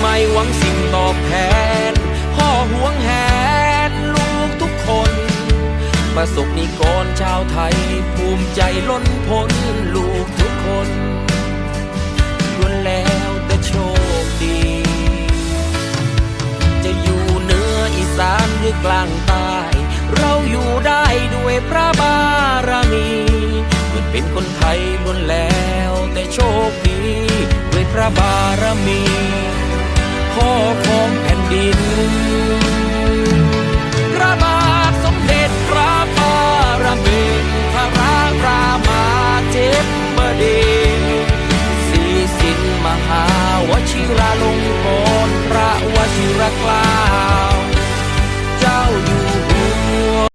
ไม่หวังสิ่งตอบแทน พ่อห่วงแหนลูกทุกคน ประสบนิกรชาวไทย ภูมิใจล้นพ้นลูกทุกคนล้วนแล้วแต่โชคดี จะอยู่เหนืออีสานหรือกลางใต้เราอยู่ได้ด้วยพระบารมีเกิดเป็นคนไทยล้วนแล้วแต่โชคดี ด้วยพระบารมี for